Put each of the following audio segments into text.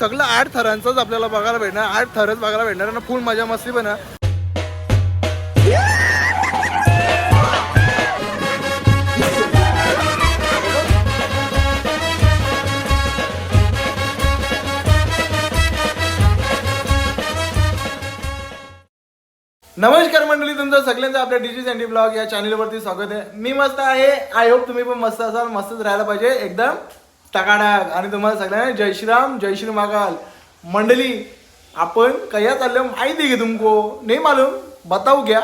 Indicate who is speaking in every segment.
Speaker 1: सगळं आठ थरांचंच आपल्याला बघायला भेटणार. आठ थरच बघायला भेटणार आणि फुल मजा मस्ती पण नमस्कार मंडळी तुमचं सगळ्यांचं आपल्या डिजी सँडी ब्लॉग या चॅनलवरती स्वागत आहे. मी मस्त आहे. आय होप तुम्ही पण मस्त असाल मस्तच राहायला पाहिजे. एकदम टकाडाक आणि तुम्हाला सगळ्यांना जय श्रीराम जय श्री महाकाल. मंडळी आपण कया चाललो माहिती घे तुमको. नाही मालूम? बताऊ क्या?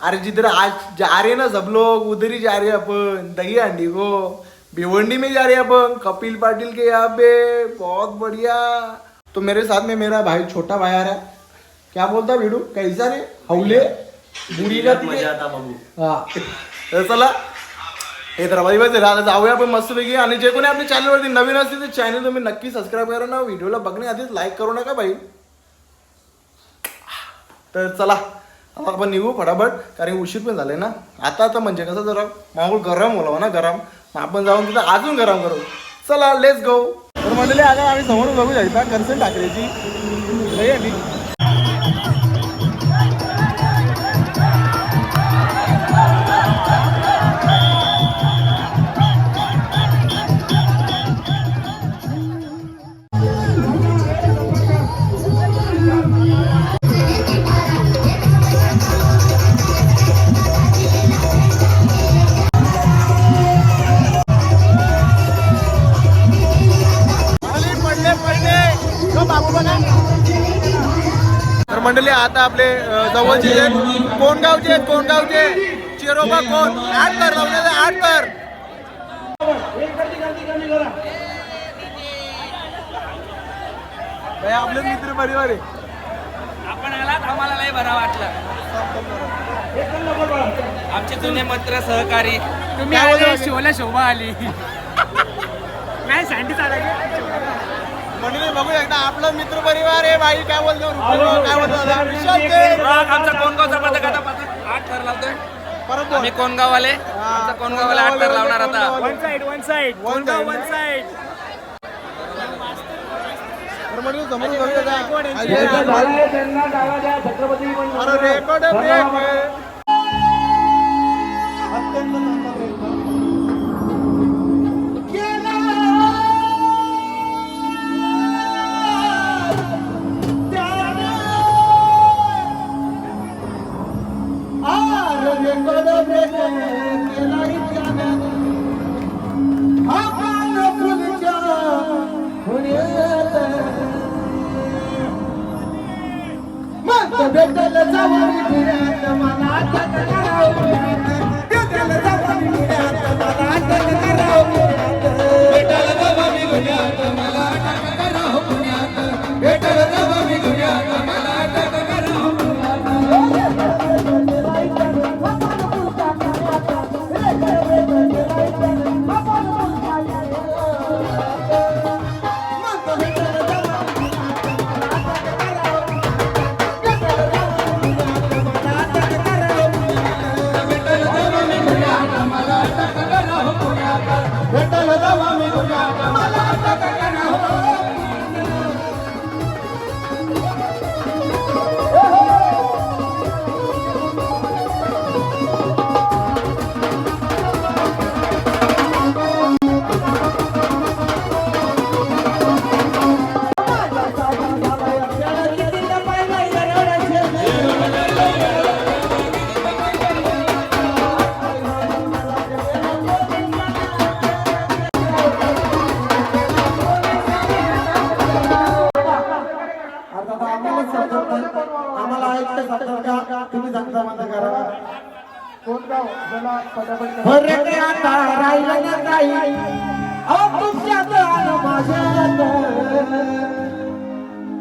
Speaker 1: अरे जिधर आज जा रहे ना सब लोग उधर ही जा रहे अपन. दही हांडी को. भिवंडी में जा रहे अपन. कपिल पाटिल के यहाँ पे. बहुत बढ़िया. तो मेरे साथ में मेरा भाई छोटा भाई आ रहा है। क्या बोलता भिडू? कैसा रे? हवले बुडी का हा। तर चला। हे तर भाई भाई राहिलं जाऊया आपण मस्तपैकी. आणि जे कोणी आपल्या चॅनलवरती नवीन असतील ते चॅनल तुम्ही नक्की सबस्क्राईब करा ना. व्हिडिओला बघण्याआधीच लाईक करू नका भाई तर चला आता आपण निघू फटाफट. कारण उशीर पण झाले ना. आता आता म्हणजे कसं जरा माहोल गरम होला ना गरम. मग आपण जाऊन तिथं अजून गरम करू. चला लेट्स गो तर म्हणलेले आता आम्ही समोर बघू शकता कन्सेंट टाकल्याची आता आपले जवळचे जे कोण गावचे आहेत, कोण गावचे चिरोबा कोण? आठ तर लावण्याचे आठ तर बाई, आपलेच मित्र परिवार आहे.
Speaker 2: आपण आलात आम्हाला लय बरा वाटलं. आमचे जुने मित्र सहकारी. तुम्ही आले? शिवला शोभा आली. नाही सँडी
Speaker 1: मंडळी बघू एकदा आपला मित्र परिवार आहे बाई. काय बोलतो रुपेश, काय बोलतो? विशाल ते.
Speaker 2: आमचा कोणगावचा पथक आता पथक आठ लावतोय.
Speaker 1: परत.
Speaker 2: आम्ही कोणगाववाले. आमचा कोणगाववाले आठ थर लावणार आता.
Speaker 1: One
Speaker 2: side one side. One side
Speaker 1: तर. अरे रेकॉर्ड ब्रेक Santa María.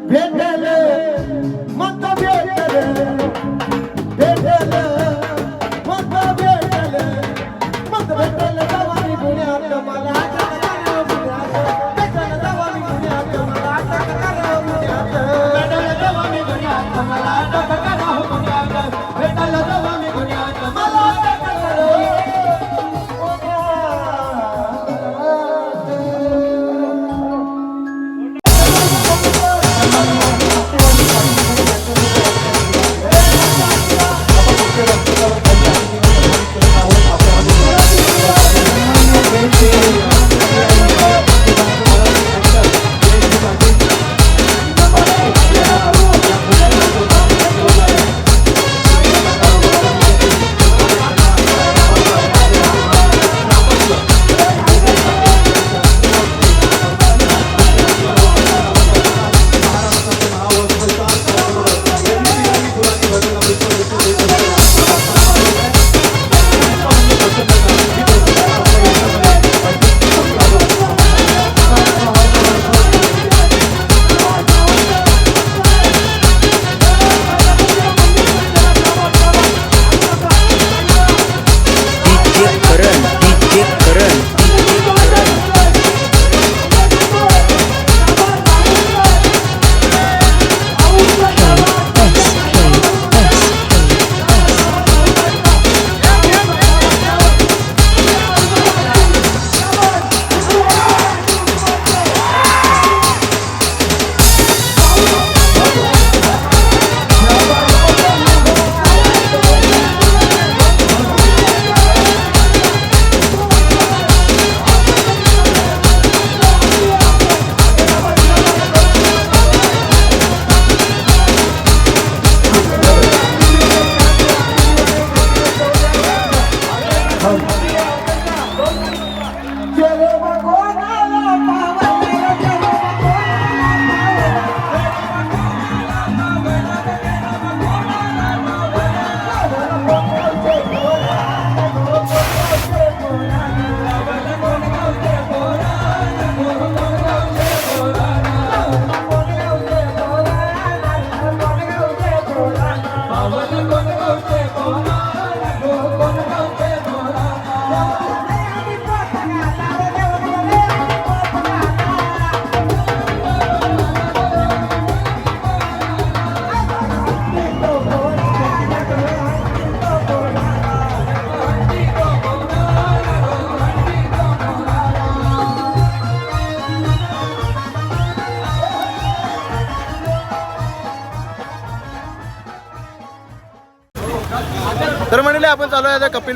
Speaker 3: भेटल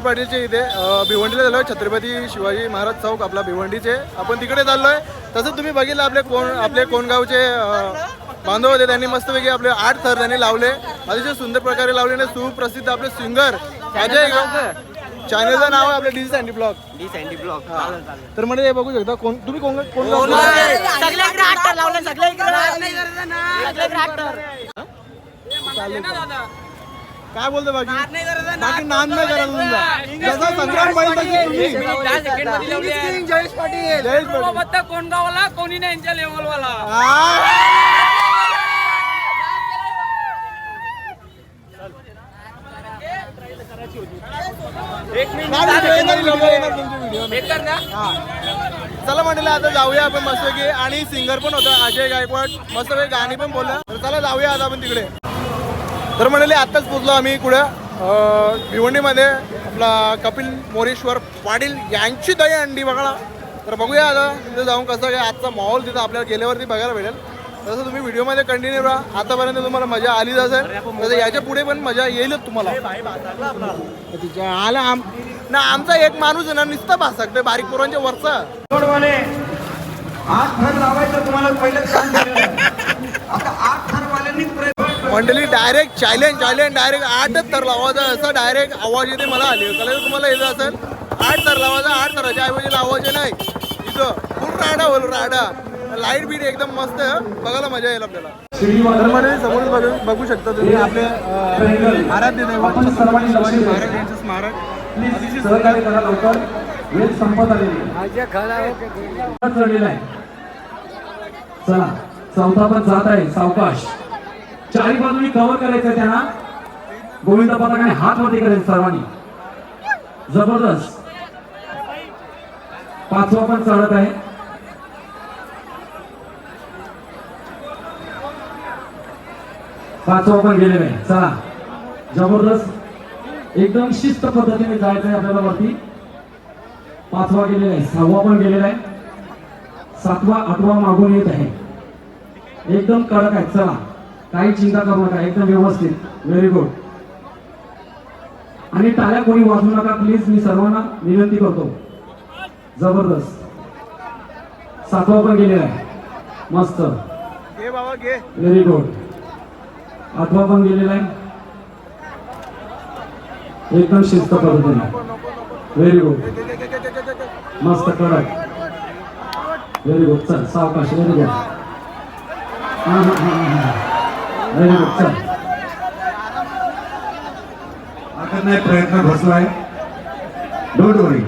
Speaker 1: कपिल पाटीलचे इथे भिवंडीला झालोय छत्रपती शिवाजी महाराज चौक आपला भिवंडीचे आपण तिकडे चाललोय तसंच तुम्ही बघितलं आपले कोण आपले कोणगावचे बांधव होते त्यांनी मस्तपैकी आपले आठ थर त्यांनी लावले अतिशय सुंदर प्रकारे लावले आणि सुप्रसिद्ध आपले सिंगर अजय चॅनलचं नाव आहे आपलं D Sandy blog
Speaker 2: D Sandy blog
Speaker 1: तर म्हणजे हे बघू शकता कोण तुम्ही कोण कोण काय बोलतो बाकी? बाकी नाम नाही करा तुमचा. जसा संग्राम पाहिजे तशी तुम्ही.
Speaker 2: जयेश पाटील.
Speaker 1: जयेश पाटील.
Speaker 2: फक्त कोण गावाला कोणी नाही यांच्या लेवलवाला?
Speaker 1: येणार. चला म्हटलं आता जाऊया आपण मस्तपैकी. आणि सिंगर पण होता अजय गायकवाड. मस्तपैकी गाणी पण बोलला. तर चला जाऊया आता आपण तिकडे. तर म्हणाले आत्ताच पोचलो आम्ही कुठे भिवंडीमध्ये आपला कपिल मोरेश्वर पाटील यांची दही अंडी बघा. तर बघूया आता तिथे जाऊन कसं काय आजचा माहोल तिथं आपल्याला गेल्यावरती बघायला भेटेल. तसं तुम्ही व्हिडिओमध्ये कंटिन्यू राहा. आतापर्यंत तुम्हाला मजा आलीच असेल. तसं याच्यापुढे पण मजा येईलच तुम्हाला. तिच्या आला आम ना आमचा एक माणूस आहे ना नुसतं भासकते बारीक पोरांच्या वरचा.
Speaker 3: आज लावायचं तुम्हाला पहिलं आता
Speaker 1: मंडळी डायरेक्ट चॅलेंज चॅलेंज डायरेक्ट आठच तर लावायचा असं डायरेक्ट आवाज येते मला आली. कळलं तुम्हाला येत असेल? आठ तर लावायचा आठ तराच्या ऐवजी लावायचे नाही. इथं फुल राडा होईल राडा. लाइट बीट एकदम मस्त. आहे, बघायला मजा येईल आपल्याला. मंडळी समोर बघू बघू शकता तुम्ही. आपले आराध्य दैवत. शिवाजी महाराज. यांचं स्मारक.
Speaker 3: सहकार्य करा लवकर. वेळ संपत आलेली चला चौथा पण जात आहे. सावकाश. चारी बाजूनी कव्हर करायचं त्यांना. गोविंद पथकाने हात वरती करायचे सर्वांनी. जबरदस्त. पाचवा पण चढत आहे. पाचवा पण गेलेला आहे. चला. जबरदस्त. एकदम शिस्त पद्धतीने जायचं आहे आपल्याला वरती. पाचवा गेलेला आहे. सहावा पण गेलेला आहे. सातवा आठवा मागून येत आहे. एकदम कडक आहे. चला. काही चिंता करू नका एकदम व्यवस्थित. व्हेरी गुड आणि टाळ्या कोणी वाजवू नका प्लीज मी सर्वांना विनंती करतो. जबरदस्त. सातवा पण गेलेला आहे. मस्त. व्हेरी गुड आठवा पण गेलेला आहे. एकदम शिस्त पद्धतीने. Very good. मस्त कडक. व्हेरी गुड चल सावकाश. व्हेरी गुड व्हेरी गुड चल.
Speaker 4: आता नाही प्रयत्न बसलाय. डोंट वरी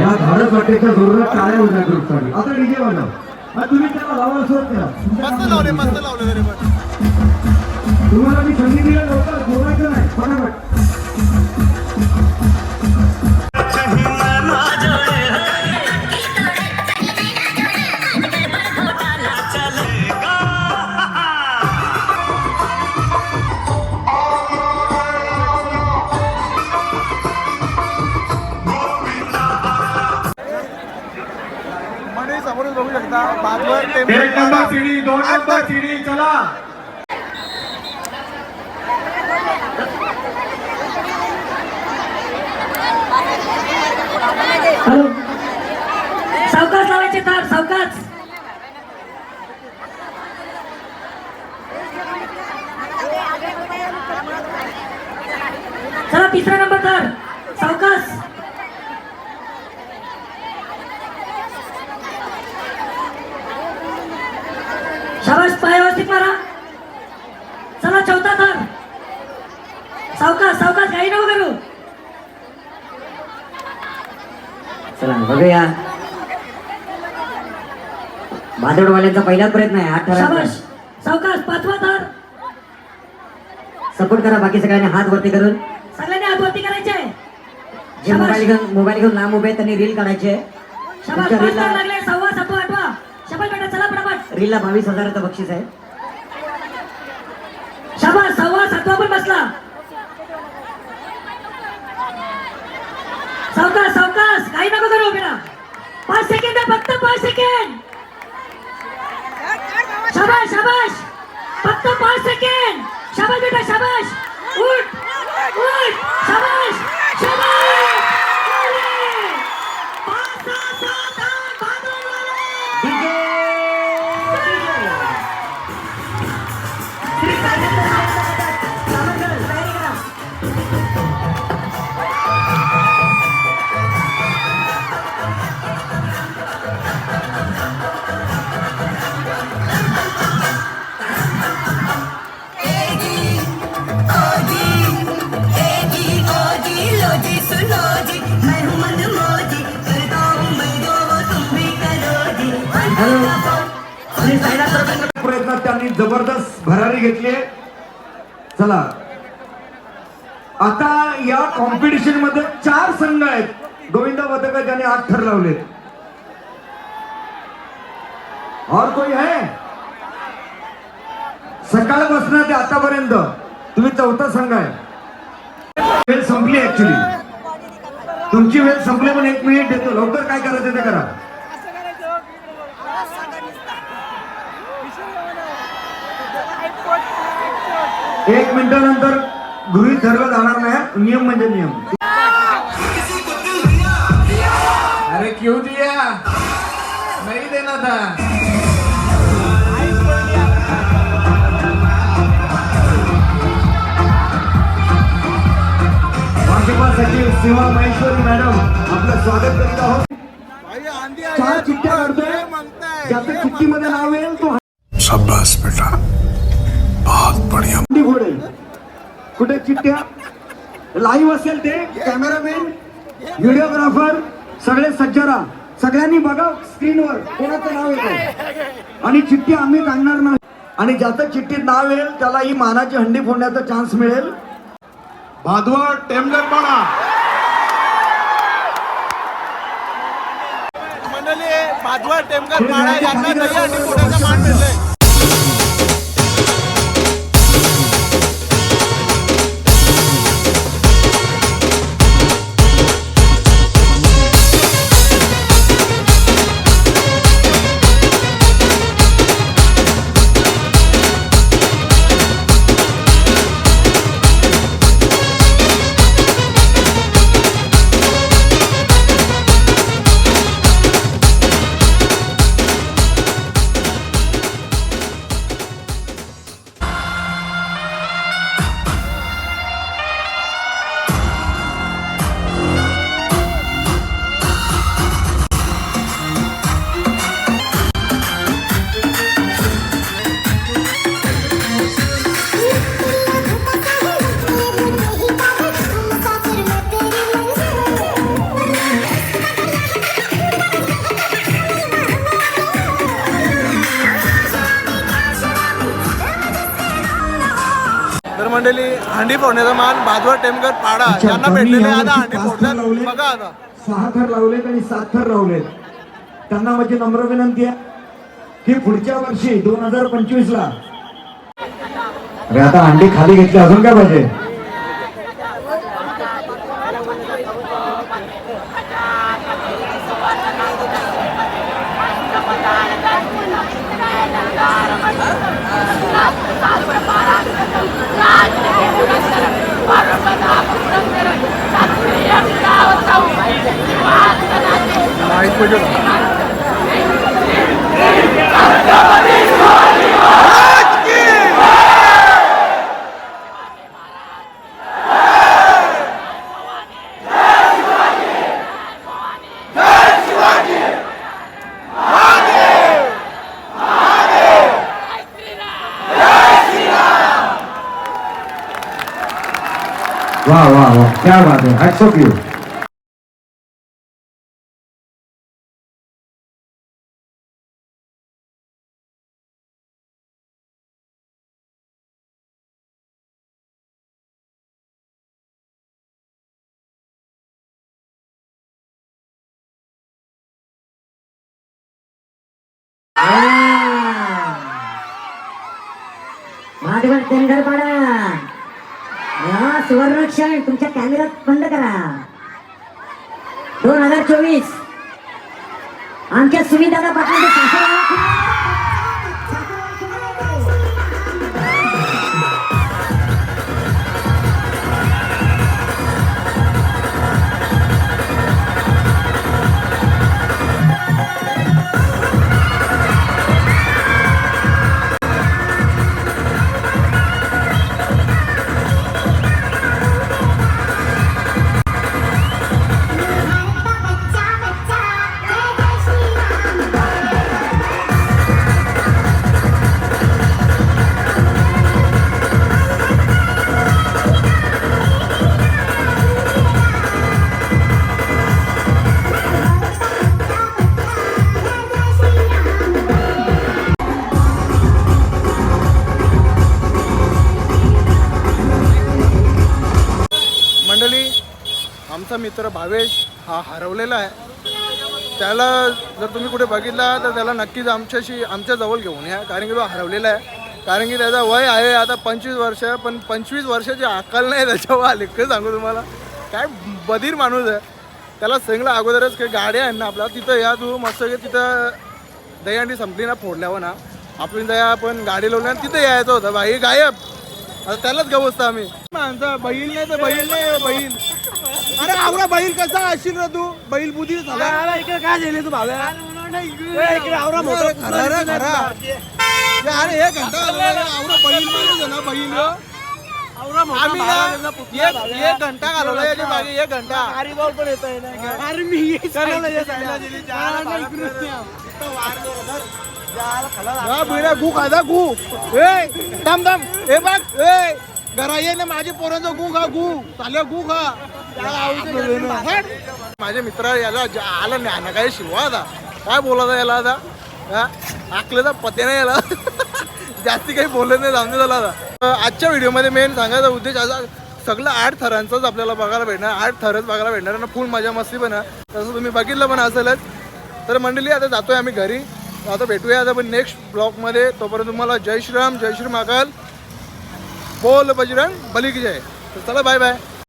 Speaker 4: या भारत वाटेच्या जोरात टाळ्या होत्या ग्रुपसाठी आता डीजे हा, तुम्ही त्याला
Speaker 1: तरी पण.
Speaker 4: तुम्हाला मी संधी दिलं लवकर बोलायचं नाही. फटाफट चला
Speaker 5: तिसरा नंबर तार सावकाश. शाबाश पाय व्यवस्थित मारा. चला चौथा तार सावकाश सावकाश काही नको करू.
Speaker 6: चला बघूया. भादडवाल्यांचा पहिलाच प्रयत्न आहे हात
Speaker 5: शाबाश सावकाश पाचवा तार
Speaker 6: सपोर्ट करा बाकी सगळ्यांनी हात वरती करून. जे मोबाईल घेऊन मोबाईल घेऊन लांब उभे त्यांनी रील काढायचे. तुमच्या रीलला बावीस हजाराचं बक्षीस आहे.
Speaker 5: शाबास सव्वा सातवा पण बसला. सावकाश सावकाश काही नको करू बेटा. पाच सेकंद फक्त पाच सेकंड शाबाश शाबाश फक्त पाच सेकंड शाबाश बेटा शाबाश उठ उठ शाबाश
Speaker 4: Come on! कॉम्पिटिशनमध्ये चार संघ आहेत. गोविंदा पथकात ज्याने आठ ठर लावलेत. और कोई है सकाळपासून ते आतापर्यंत. तुम्ही चौथा संघ आहे. वेळ संपली ऍक्च्युली तुमची वेळ संपली पण एक मिनिट देतो. लवकर काय करायचं ते करा. एक मिनिटानंतर गृहित धरलं जाणार नाही नियम म्हणजे नियम.
Speaker 3: अरे क्यों दिया? नहीं देना था।
Speaker 4: भाजपा सचिव सीमा महेश्वरी मॅडम आपलं स्वागत करीत आहोत चार चिठ्ठ्या काढतोय ज्याचं चिठ्ठीमध्ये नाव येईल तो
Speaker 7: शाबाश बेटा।
Speaker 4: कुठे चिठ्ठ्या? लाईव्ह असेल ते कॅमेरामॅन व्हिडिओग्राफर सगळे सज्जरा. सगळ्यांनी बघा स्क्रीनवर कोणाचं नाव येतं आणि चिठ्ठी आम्ही काढणार नाही. आणि ज्याचं चिठ्ठीत नाव येईल त्याला ही मानाची हंडी फोडण्याचा चान्स मिळेल.
Speaker 1: भादवड टेमगरपाडा मंडळी भादवड टेमगरपाडा यांना हंडी फोडण्याचा मान भादवड टेमगर पाडा. यांना भेटलेले. आता हंडी फोडण्यात बघा आता.
Speaker 4: सहा थर लावलेत आणि सात थर लावलेत. त्यांना माझी नम्र विनंती आहे की पुढच्या वर्षी दोन हजार पंचवीस ला अरे आता अंडी खाली घेतली अजून काय पाहिजे? aí foi jogando. Wow, wow, wow. Calma, man. I
Speaker 5: took you. तेंडरपाडा हा सुवर्णक्षण तुमच्या कॅमेरात बंद करा. दोन हजार चोवीस. आमच्या सुविधा पाटील
Speaker 1: मित्र भावेश हा हरवलेला आहे. त्याला जर तुम्ही कुठे बघितला तर त्याला नक्कीच आमच्याशी आमच्या जवळ घेऊन या कारण की तो हरवलेला आहे. कारण की त्याचा वय आहे आता पंचवीस वर्ष पण पंचवीस वर्षाची अक्कल नाही त्याच्यावर आली. काय सांगू तुम्हाला काय बधीर माणूस आहे. त्याला सांगला अगोदरच काही गाड्या आहे ना आपला तिथं या तू मस्त की तिथं दहीहंडी संपली ना फोडल्यावर ना. आपण दया आपण गाडी लावली आणि तिथं यायचं होतं बाई गायब. आता त्यालाच गवसतं आम्ही. आमचा बहीण नाही तर बहीण नाही बहीण. अरे आवडा बैल कसा असशील रे तू? बैल बुधी झाला.
Speaker 2: इकडे काय झाले तू भाव्या? इकडे आवरा
Speaker 1: मोठं. खरा रे खरा. अरे हे घंटा आवडा बैल माणूस आहे ना बैल ह्यो. आम्ही ना एक एक घंटा घालवला याच्या मागे एक घंटा.
Speaker 2: पण येत अरे मी
Speaker 1: हा बिड्या गु खाजा गु. ए थांब थांब. हे बघ ए घरा ये ना माझे पोरांचा गु खा गु. चालल्या गु खा. माझ्या माझे मित्र याला आला नाही काय शिवा आता? काय बोलायचा याला आता? हा? आकलेचा पते नाही याला. जास्ती काही बोलत नाही जाऊन झाला आता. आजच्या व्हिडिओमध्ये मेन सांगायचा उद्देश असा सगळं आठ थरांचंच आपल्याला बघायला भेटणार. आठ थरच बघायला भेटणार आणि फुल मजा मस्ती पण आहे. तसं तुम्ही बघितलं पण असेलच. तर मंडळी आता जातोय आम्ही घरी. आता भेटूया आता पण नेक्स्ट ब्लॉगमध्ये तोपर्यंत तुम्हाला जय श्रीराम जय श्री महाकाल. बोल बजरंग बलिक की जय. तर चला बाय बाय